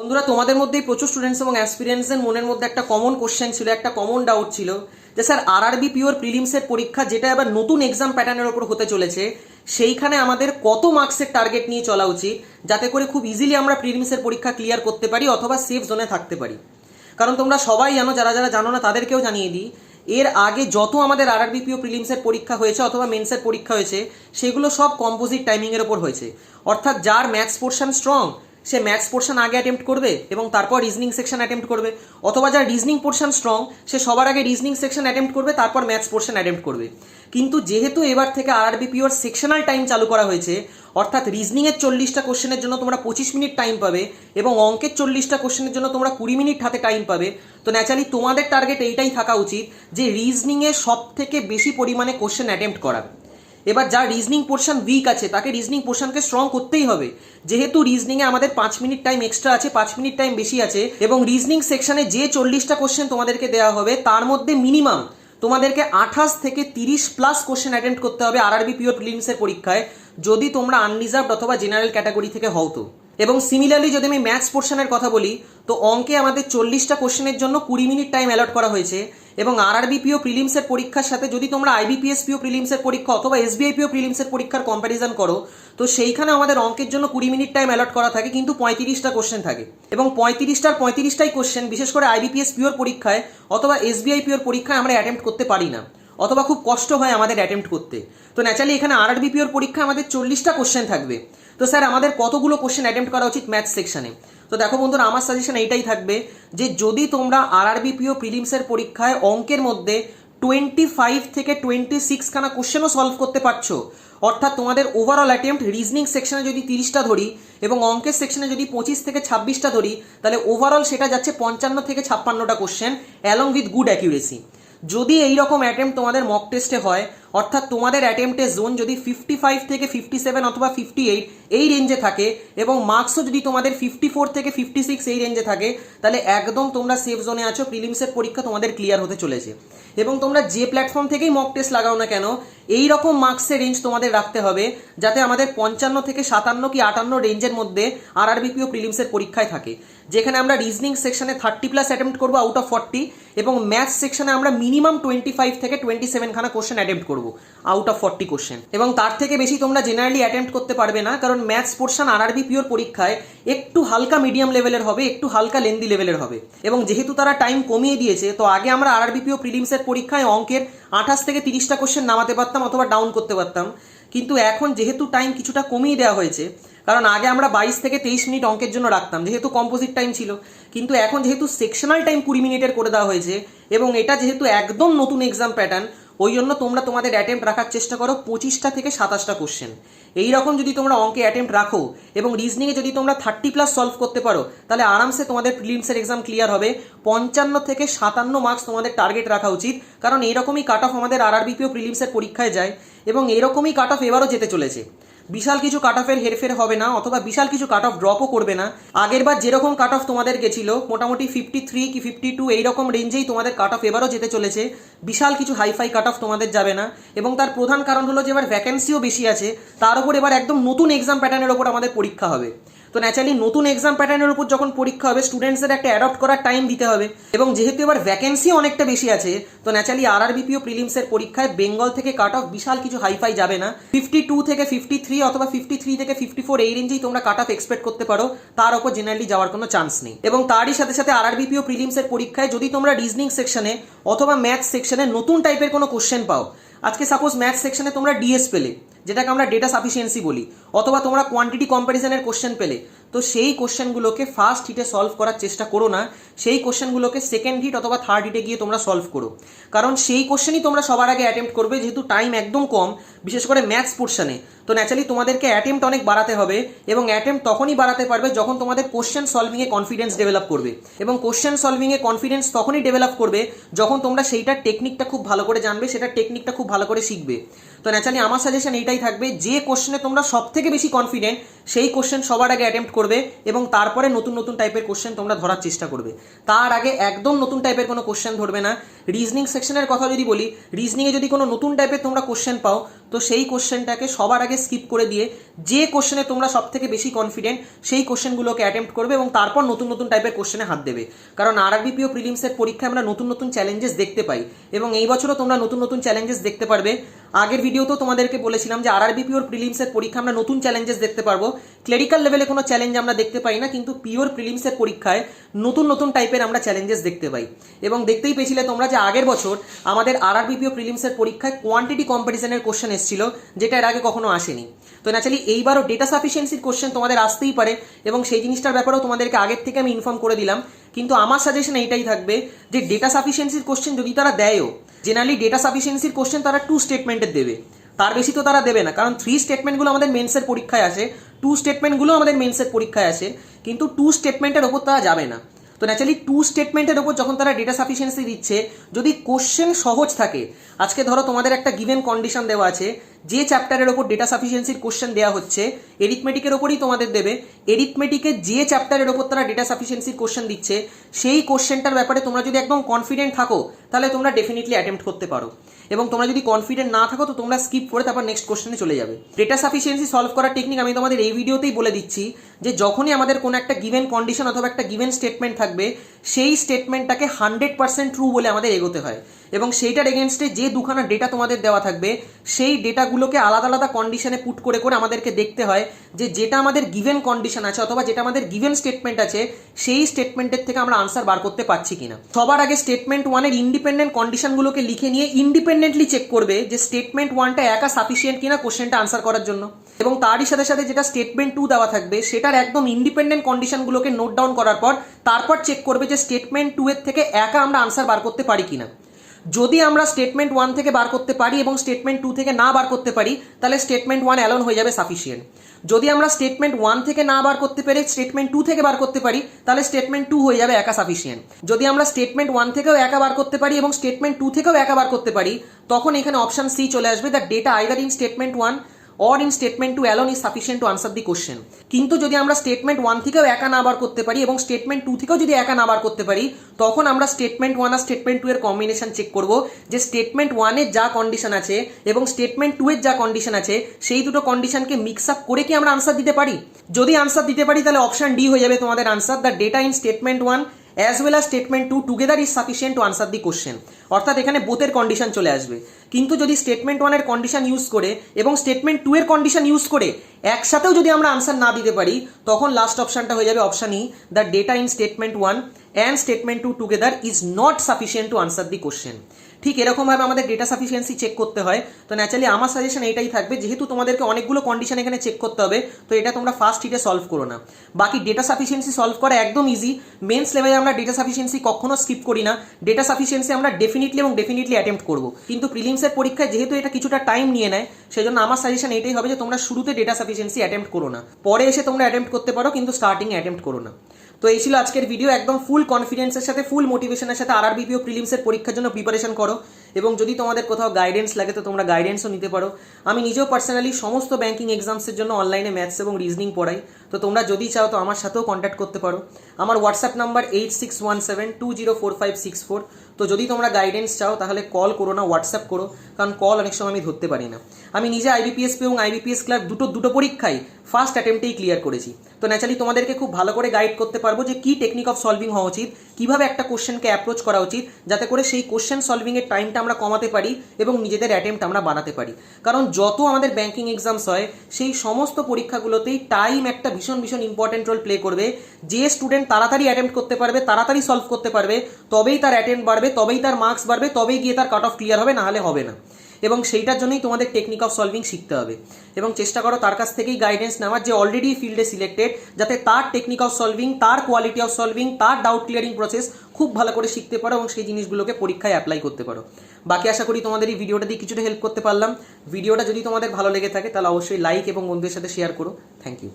বন্ধুরা, তোমাদের মধ্যেই প্রচুর স্টুডেন্টস এবং অ্যাসপিরিয়েন্সের মনের মধ্যে একটা কমন কোশ্চেন ছিল, একটা কমন ডাউট ছিল যে, স্যার আরআরবি পিওর প্রিলিমসের পরীক্ষা যেটা আবার নতুন এক্সাম প্যাটার্নের ওপর হতে চলেছে, সেইখানে আমাদের কত মার্কসের টার্গেট নিয়ে চলা উচিত যাতে করে খুব ইজিলি আমরা প্রিলিমসের পরীক্ষা ক্লিয়ার করতে পারি অথবা সেফ জোনে থাকতে পারি? কারণ তোমরা সবাই জানো, যারা যারা জানো না, তাদেরকেও জানিয়ে দিই, এর আগে যত আমাদের আরআরবি পিও প্রিলিমসের পরীক্ষা হয়েছে অথবা মেন্সের পরীক্ষা হয়েছে, সেগুলো সব কম্পোজিট টাইমিংয়ের ওপর হয়েছে। অর্থাৎ যার ম্যাথস পোর্শন স্ট্রং সে ম্যাথস পোর্শন আগে অ্যাটেম্প্ট করবে এবং তারপর রিজনিং সেকশন অ্যাটেম্প্ট করবে। অথবা যার রিজনিং পোর্শন স্ট্রং সে সবার আগে রিজনিং সেকশন অ্যাটেম্প্ট করবে, তারপর ম্যাথস পোর্শন অ্যাটেম্প্ট করবে। কিন্তু যেহেতু এবার থেকে আরআরবি পিওর সেকশনাল টাইম চালু করা হয়েছে, অর্থাৎ রিজনিংয়ের চল্লিশটা কোশ্চেনের জন্য তোমরা পঁচিশ মিনিট টাইম পাবে এবং অঙ্কের চল্লিশটা কোশ্চেনের জন্য তোমরা কুড়ি মিনিট হাতে টাইম পাবে, তো ন্যাচারালি তোমাদের টার্গেট এইটাই থাকা উচিত যে রিজনিংয়ে সব থেকে বেশি পরিমাণে কোশ্চেন অ্যাটেম্প্ট করা। এবার যার রিজনিং পোর্শন উইক আছে, তাকে রিজনিং পোর্শনকে স্ট্রং করতেই হবে। যেহেতু রিজনিংয়ে আমাদের পাঁচ মিনিট টাইম এক্সট্রা আছে, পাঁচ মিনিট টাইম বেশি আছে, এবং রিজনিং সেকশনে যে চল্লিশটা কোশ্চেন তোমাদেরকে দেওয়া হবে, তার মধ্যে মিনিমাম তোমাদেরকে আঠাশ থেকে তিরিশ প্লাস কোশ্চেন অ্যাটেন্ড করতে হবে আরআরবি পিওর প্রিলিমসের পরীক্ষায়, যদি তোমরা আনরিজার্ভড অথবা জেনারেল ক্যাটাগরি থেকে হও তো। এবং সিমিলারলি যদি আমি ম্যাথস পোর্শনের কথা বলি, তো অঙ্কে আমাদের চল্লিশটা কোশ্চেনের জন্য কুড়ি মিনিট টাইম অ্যালট করা হয়েছে। এবং আরআরবি পিও প্রিলিমসের পরীক্ষার সাথে যদি তোমরা আইবিপিএস পিও প্রিলিমসের পরীক্ষা অথবা এসবিআই পিও প্রিলিমসের পরীক্ষার কম্প্যারিজন করো, তো সেইখানে আমাদের অঙ্কের জন্য কুড়ি মিনিট টাইম অ্যালট করা থাকে, কিন্তু পঁয়ত্রিশটা কোশ্চেন থাকে। এবং পঁয়ত্রিশটার পঁয়ত্রিশটাই কোশ্চেন বিশেষ করে আইবিপিএস পিওর পরীক্ষায় অথবা এসবিআই পিওর পরীক্ষায় আমরা অ্যাটেম্প্ট করতে পারি না। অথবা খুব কষ্ট হয় আমাদের অ্যাটেম্প্ট করতে। তো ন্যাচারালি এখানে আরআরবি পিওর পরীক্ষায় আমাদের চল্লিশটা কোশ্চেন থাকবে। তো স্যার, আমাদের কতগুলো কোশ্চেন অ্যাটেম্প্ট করা উচিত ম্যাথ সেকশনে তো দেখো বন্ধুরা, আমার সাজেশন এইটাই থাকবে যে যদি তোমরা আরআরবি পিও প্রিলিমসের পরীক্ষায় অঙ্কের মধ্যে টোয়েন্টি ফাইভ থেকে টোয়েন্টি সিক্স খানা কোশ্চেনও সলভ করতে পারছ, অর্থাৎ তোমাদের ওভারঅল অ্যাটেম্প্ট রিজনিং সেকশনে যদি তিরিশটা ধরি এবং অঙ্কের সেকশনে যদি পঁচিশ থেকে ছাব্বিশটা ধরি, তাহলে ওভারঅল সেটা যাচ্ছে পঞ্চান্ন থেকে ছাপ্পান্নটা question along with good accuracy যদি এই রকম অ্যাটেম্প তোমাদের মক টেস্টে হয় অর্থাৎ তোমাদের অ্যাটেম্পটে জোন যদি ফিফটি ফাইভ থেকে ফিফটি সেভেন অথবা ফিফটি এইট এই রেঞ্জে থাকে এবং মার্কসও যদি তোমাদের ফিফটি ফোর থেকে ফিফটি সিক্স এই রেঞ্জে থাকে, তাহলে একদম তোমরা সেফ জোনে আছো। প্রিলিমসের পরীক্ষা তোমাদের ক্লিয়ার হতে চলেছে। এবং তোমরা যে প্ল্যাটফর্ম থেকেই মক টেস্ট লাগাও না কেন এই রকম মার্কসের রেঞ্জ তোমাদের রাখতে হবে, যাতে আমাদের পঞ্চান্ন থেকে সাতান্ন কি আটান্ন রেঞ্জের মধ্যে আর আরআরবিপিও প্রিলিমসের পরীক্ষায় থাকে। যেখানে আমরা রিজনিং সেকশনে থার্টি প্লাস অ্যাটেম্প্ট করব আউট অফ ফর্টি এবং ম্যাথ সেকশনে আমরা মিনিমাম টোয়েন্টি ফাইভ থেকে টোয়েন্টি সেভেন খানা কোশ্চেন অ্যাটেম্প্ট করব আউট অফ ফর্টি কোশ্চেন এবং তার থেকে বেশি তোমরা জেনারেলি অ্যাটেম্প্ট করতে পারবে না, কারণ ম্যাথস পোর্শন আরআরবি পিওর পরীক্ষায় একটু হালকা মিডিয়াম লেভেলের হবে, একটু হালকা লেন্দি লেভেলের হবে। এবং যেহেতু তারা টাইম কমিয়ে দিয়েছে, তো আগে আমরা আরআরবি পিও প্রিলিমসের পরীক্ষায় অঙ্কের আঠাশ থেকে তিরিশটা কোশ্চেন নামাতে পারতাম অথবা ডাউন করতে পারতাম। কিন্তু এখন যেহেতু টাইম কিছুটা কমিয়ে দেওয়া হয়েছে, কারণ আগে আমরা বাইশ থেকে তেইশ মিনিট অঙ্কের জন্য রাখতাম, যেহেতু কম্পোজিট টাইম ছিল। কিন্তু এখন যেহেতু সেকশনাল টাইম কুড়ি মিনিটের করে দেওয়া হয়েছে, এবং এটা যেহেতু একদম নতুন এক্সাম প্যাটার্ন ওই জন্য তোমরা তোমাদের অ্যাটেম্প রাখার চেষ্টা করো পঁচিশটা থেকে সাতাশটা কোশ্চেন এই রকম যদি তোমরা অঙ্কে অ্যাটেম্প রাখো এবং রিজনিংয়ে যদি তোমরা থার্টি প্লাস সলভ করতে পারো, তাহলে আরামসে তোমাদের প্রিলিমসের এক্সাম ক্লিয়ার হবে। পঞ্চান্ন থেকে সাতান্ন মার্কস তোমাদের টার্গেট রাখা উচিত, কারণ এইরকমই কাট অফ আমাদের আরআরবিপিও প্রিলিমসের পরীক্ষায় যায় এবং এরকমই কাট অফ এবারও যেতে চলেছে। বিশাল কিছু কাট অফের হেরফের হবে না, অথবা বিশাল কিছু কাট অফ ড্রপও করবে না। আগের বার যেরকম কাট অফ তোমাদের গেছিল, মোটামুটি ফিফটি থ্রি কি ফিফটি টু এইরকম রেঞ্জেই তোমাদের কাট অফ এবারও যেতে চলেছে। বিশাল কিছু হাইফাই কাট অফ তোমাদের যাবে না। এবং তার প্রধান কারণ হলো যে এবার ভ্যাকেন্সিও বেশি আছে, তার উপর এবার একদম নতুন এক্সাম প্যাটার্নের ওপর আমাদের পরীক্ষা হবে। তো ন্যাচারালি নতুন এক্সাম প্যাটার্নের উপর যখন পরীক্ষা হবে স্টুডেন্টসদের একটা অ্যাডপ্ট করার টাইম দিতে হবে। এবং যেহেতু এবার ভ্যাকেন্সি অনেকটা বেশি আছে, তো ন্যাচারালি আর আর বিপিও প্রিলিমসের পরীক্ষায় বেঙ্গল থেকে কাট অফ বিশাল কিছু হাইফাই যাবে না। ফিফটি টু থেকে ফিফটি থ্রি অথবা ফিফটি থ্রি থেকে ফিফটি ফোর এই রেঞ্জেই তোমরা কাট অফ এক্সপেক্ট করতে পারো। তার ওপর জেনারেলি যাওয়ার কোনো চান্স নেই। এবং তারই সাথে সাথে আর আর বিপিও প্রিলিমসের পরীক্ষায় যদি তোমরা রিজনিং সেকশনে অথবা ম্যাথ সেকশনে নতুন টাইপের কোনো কোশ্চেন পাও, আজকে সাপোজ ম্যাথ সেকশনে তোমরা ডিএস পেলে। যেটাকে আমরা ডেটা সাফিসিয়েন্সি বলি অথবা তোমরা কোয়ান্টিটি কম্পারিজনের কোশ্চেন পেলে। তো সেই কোশ্চেনগুলোকে ফার্স্ট হিটে সলভ করার চেষ্টা করো না। সেই কোশ্চেনগুলোকে সেকেন্ড হিট অথবা থার্ড হিটে গিয়ে তোমরা সলভ করো। কারণ সেই কোশ্চেনই তোমরা সবার আগে অ্যাটেম্প্ট করবে, যেহেতু টাইম একদম কম, বিশেষ করে ম্যাথস পোর্শনে তো ন্যাচারালি তোমাদেরকে অ্যাটেম্প্ট অনেক বাড়াতে হবে এবং অ্যাটেম্প্ট তখনই বাড়াতে পারবে যখন তোমাদের কোশ্চেন সলভিংয়ে কনফিডেন্স ডেভেলপ করবে। এবং কোশ্চেন সলভিংয়ে কনফিডেন্স তখনই ডেভেলপ করবে যখন তোমরা সেইটার টেকনিকটা খুব ভালো করে জানবে, সেটার টেকনিকটা খুব ভালো করে শিখবে। তো ন্যাচারালি আমার সাজেশন এইটাই থাকবে, যে কোশ্চেনে তোমরা সব থেকে বেশি কনফিডেন্ট সেই কোশ্চেন সবার আগে অ্যাটেম্প্ট করবে এবং তারপরে নতুন নতুন টাইপের কোশ্চেন তোমরা ধরার চেষ্টা করবে। তার আগে একদম নতুন টাইপের কোনো কোশ্চেন ধরবে না। রিজনিং সেকশনের কথা যদি বলি রিজনিংয়ে যদি কোনো নতুন টাইপের তোমরা কোশ্চেন পাও, তো সেই কোশ্চেনটাকে সবার আগে স্কিপ করে দিয়ে যে কোশ্চেনে তোমরা সব থেকে বেশি কনফিডেন্ট সেই কোশ্চেনগুলোকে অ্যাটেম্প্ট করবে এবং তারপর নতুন নতুন টাইপের কোশ্চেনে হাত দেবে। কারণ আরআরবিপিও প্রিলিমসের পরীক্ষায় আমরা নতুন নতুন চ্যালেঞ্জেস দেখতে পাই এবং এই বছরও তোমরা নতুন নতুন চ্যালেঞ্জেস দেখতে পারবে। আগের ভিডিওতেও তোমাদেরকে বলেছিলাম যে আরআরবিপিওর প্রিলিমসের পরীক্ষা আমরা নতুন চ্যালেঞ্জেস দেখতে পারব। ক্লেরিক্যাল লেভেলে কোনো চ্যালেঞ্জ আমরা দেখতে পাই না, কিন্তু পিওর প্রিলিমসের পরীক্ষায় নতুন নতুন টাইপের আমরা চ্যালেঞ্জেস দেখতে পাই। এবং দেখতেই পেয়েছিলে তোমরা যে আগের বছর আমাদের আরআরবিপিও প্রিলিমসের পরীক্ষায় কোয়ান্টিটি কম্পিটিশনের কোশ্চেন এসেছিল, যেটা এর আগে কখনো আসেনি। তো ন্যাচারালি এইবারও ডেটা সাফিসিয়েন্সির কোশ্চেন তোমাদের আসতেই পারে, এবং সেই জিনিসটার ব্যাপারেও তোমাদেরকে আগের থেকে আমি ইনফর্ম করে দিলাম। কিন্তু আমার সাজেশন এইটাই থাকবে যে ডেটা সাফিসিয়েন্সির কোশ্চেন যদি তারা দেয়ও জেনারেলি ডেটা সাফিসিয়েন্সির কোশ্চেন তারা টু স্টেটমেন্টের দেবে। তার বেশি তো তারা দেবে না, কারণ থ্রি স্টেটমেন্টগুলো আমাদের মেন্সের পরীক্ষায় আসে টু স্টেটমেন্টগুলো আমাদের মেন্সের পরীক্ষায় আসে, কিন্তু টু স্টেটমেন্টের ওপর তারা যাবে না। তো ন্যাচারালি টু স্টেটমেন্টের ওপর যখন তারা ডেটা সাফিসিয়েন্সি দিচ্ছে, যদি কোশ্চেন সহজ থাকে, আজকে ধরো তোমাদের একটা গিভেন কন্ডিশন দেওয়া আছে, যে চ্যাপ্টারের ওপর ডেটা সাফিসিয়েন্সির কোশ্চেন দেওয়া হচ্ছে এরিথমেটিকের ওপরই তোমাদের দেবে। এরিথমেটিকের যে চ্যাপ্টারের ওপর তারা ডেটা সাফিসিয়েন্সির কোশ্চেন দিচ্ছে, সেই কোশ্চেনটার ব্যাপারে তোমরা যদি একদম কনফিডেন্ট থাকো, তাহলে তোমরা ডেফিনেটলি অ্যাটেম্প্ট করতে পারো। এবং তোমরা যদি কনফিডেন্ট না থাকো, তো তোমরা স্কিপ করে তারপর নেক্সট কোশ্চেনে চলে যাবে। ডেটা সাফিসিয়েন্সি সলভ করার টেকনিক আমি তোমাদের এই ভিডিওতেই বলে দিচ্ছি যে যখনই আমাদের কোনো একটা গিভেন কন্ডিশন অথবা একটা গিভেন স্টেটমেন্ট থাকবে, সেই স্টেটমেন্টটাকে হান্ড্রেড পার্সেন্ট ট্রু বলে আমাদের এগোতে হয়। এবং সেইটার এগেনস্টে যে দুখানা ডেটা তোমাদের দেওয়া থাকবে, সেই ডেটাগুলোকে আলাদা আলাদা কন্ডিশনে পুট করে করে আমাদেরকে দেখতে হয় যে যেটা আমাদের গিভেন কন্ডিশন আছে অথবা যেটা আমাদের গিভেন স্টেটমেন্ট আছে, সেই স্টেটমেন্টের থেকে আমরা আনসার বার করতে পারছি কিনা। সবার আগে স্টেটমেন্ট ওয়ানের ইন্ডিপেন্ডেন্ট কন্ডিশনগুলোকে লিখে নিয়ে ইন্ডিপেন্ডেন্টলি চেক করবে যে স্টেটমেন্ট ওয়ানটা একা সাফিসিয়েন্ট কিনা কোশ্চেনটা আনসার করার জন্য। এবং তারই সাথে সাথে যেটা স্টেটমেন্ট টু দেওয়া থাকবে, সেটার একদম ইন্ডিপেন্ডেন্ট কন্ডিশনগুলোকে নোট ডাউন করার পর, তারপর চেক করবে যে স্টেটমেন্ট টু এর থেকে একা আমরা আনসার বার করতে পারি কিনা। যদি আমরা স্টেটমেন্ট ওয়ান থেকে বার করতে পারি এবং স্টেটমেন্ট টু থেকে না বার করতে পারি, তাহলে স্টেটমেন্ট ওয়ান অ্যালোন হয়ে যাবে সাফিসিয়েন্ট যদি আমরা স্টেটমেন্ট ওয়ান থেকে না বার করতে পেরে স্টেটমেন্ট টু থেকে বার করতে পারি, তাহলে স্টেটমেন্ট টু হয়ে যাবে একা সাফিসিয়েন্ট যদি আমরা স্টেটমেন্ট ওয়ান থেকেও একা বার করতে পারি এবং স্টেটমেন্ট টু থেকেও একা বার করতে পারি, তখন এখানে অপশান সি চলে আসবে the data either in statement one or in statement two alone is sufficient to answer the question কিন্তু যদি আমরা স্টেটমেন্ট ওয়ান থেকেও একা না বার করতে পারি এবং স্টেটমেন্ট টু থেকেও যদি একা না বার করতে পারি, তখন আমরা স্টেটমেন্ট ওয়ান আর স্টেটমেন্ট টু এর কম্বিনেশন চেক করব যে স্টেটমেন্ট ওয়ানের যা কন্ডিশন আছে এবং স্টেটমেন্ট টু এর যা কন্ডিশন আছে, সেই দুটো কন্ডিশনকে মিক্স আপ করে কি আমরা আনসার দিতে পারি? যদি আনসার দিতে পারি, তাহলে অপশন ডি হয়ে যাবে তোমাদের answer the data in statement one as well as statement two together is sufficient to answer the question অর্থাৎ এখানে বোথের কন্ডিশন চলে আসবে। কিন্তু যদি স্টেটমেন্ট ওয়ানের কন্ডিশন ইউজ করে এবং স্টেটমেন্ট টু এর কন্ডিশন ইউজ করে একসাথেও যদি আমরা আনসার না দিতে পারি, তখন লাস্ট অপশনটা হয়ে যাবে option E the data in statement one and statement two together is not sufficient to answer the question ঠিক এরকমভাবে আমাদের ডেটা সাফিসিয়েন্সি চেক করতে হয়। তো ন্যাচারালি আমার সাজেশন এইটাই থাকবে, যেহেতু তোমাদেরকে অনেকগুলো কন্ডিশন এখানে চেক করতে হবে, তো এটা তোমরা ফার্স্ট হিটে সলভ করো না। বাকি ডেটা সাফিসিয়েন্সি সলভ করা একদম ইজি মেন্স লেভেলে আমরা ডেটা সাফিসিয়েন্সি কখনো স্কিপ করি না। ডেটা সাফিসিয়েন্সি আমরা ডেফিনেটলি এবং ডেফিনেটলি অ্যাটেম্প্ট করব। কিন্তু প্রিলিমসের পরীক্ষায় যেহেতু এটা কিছুটা টাইম নিয়ে নেয় সেই জন্য আমার সাজেশন এটাই হবে যে তোমরা শুরুতে ডেটা সাফিসিয়েন্সি অ্যাটেম্প্ট করো না। পরে এসে তোমরা অ্যাটেম্প্ট করতে পারো, কিন্তু স্টার্টিংয়ে অ্যাটেম্প্ট করো না। তো এই ছিল আজকের ভিডিও একদম ফুল কনফিডেন্সের সাথে ফুল মোটিভেশনের সাথে আর বিপিও প্রিলিমসের পরীক্ষার জন্য প্রিপারেশন করো। এবং যদি তোমাদের কোথাও গাইডেন্স লাগে, তো তোমরা গাইডেন্সও নিতে পারো। আমি নিজেও পার্সোনালি সমস্ত ব্যাঙ্কিং এক্সামসের জন্য অনলাইনে ম্যাথস এবং রিজনিং পড়াই। তো তোমরা যদি চাও তো আমার সাথেও কন্ট্যাক্ট করতে পারো। আমার WhatsApp number eight six one seven two zero four five six four তো যদি তোমরা গাইডেন্স চাও, তাহলে কল করো না হোয়াটসঅ্যাপ করো। কারণ কল অনেক সময় আমি ধরতে পারি না। আমি নিজে আইবিপিএসপি এবং আইবিপিএস ক্লাব দুটো দুটো পরীক্ষাই ফার্স্ট অ্যাটেম্পটেই ক্লিয়ার করেছি। তো ন্যাচারালি তোমাদেরকে খুব ভালো করে গাইড করতে পারব যে কী টেকনিক অফ সলভিং হওয়া উচিত, কীভাবে একটা কোশ্চেনকে অ্যাপ্রোচ করা উচিত, যাতে করে সেই কোশ্চেন সলভিংয়ের টাইমটা আমরা কমাতে পারি এবং নিজেদের অ্যাটেম্পট আমরা বানাতে পারি। কারণ যত আমাদের ব্যাঙ্কিং এক্সামস হয়, সেই সমস্ত পরীক্ষাগুলোতেই টাইম একটা ভীষণ ভীষণ ইম্পর্টেন্ট রোল প্লে করবে। যে স্টুডেন্ট তাড়াতাড়ি অ্যাটেম্প্ট করতে পারবে, তাড়াতাড়ি সলভ করতে পারবে, তবেই তার অ্যাটেম্প বাড়বে, তবেই তার মার্কস বাড়বে, তবেই গিয়ে তার কাট অফ ক্লিয়ার হবে নাহলে হবে না। এবং সেইটার জন্যই তোমাদের টেকনিক অফ সলভিং শিখতে হবে। এবং চেষ্টা করো তার কাছ থেকেই গাইডেন্স নেওয়ার, যে অলরেডি ফিল্ডে সিলেক্টেড যাতে তার টেকনিক অফ সলভিং তার কোয়ালিটি অফ সলভিং তার ডাউট ক্লিয়ারিং প্রসেস খুব ভালো করে শিখতে পারো এবং সেই জিনিসগুলোকে পরীক্ষায় অ্যাপ্লাই করতে পারো। বাকি আশা করি তোমাদের এই ভিডিওটা দিয়ে কিছুটা হেল্প করতে পারলাম। ভিডিওটা যদি তোমাদের ভালো লেগে থাকে, তাহলে অবশ্যই লাইক এবং বন্ধুদের সাথে শেয়ার করো। Thank you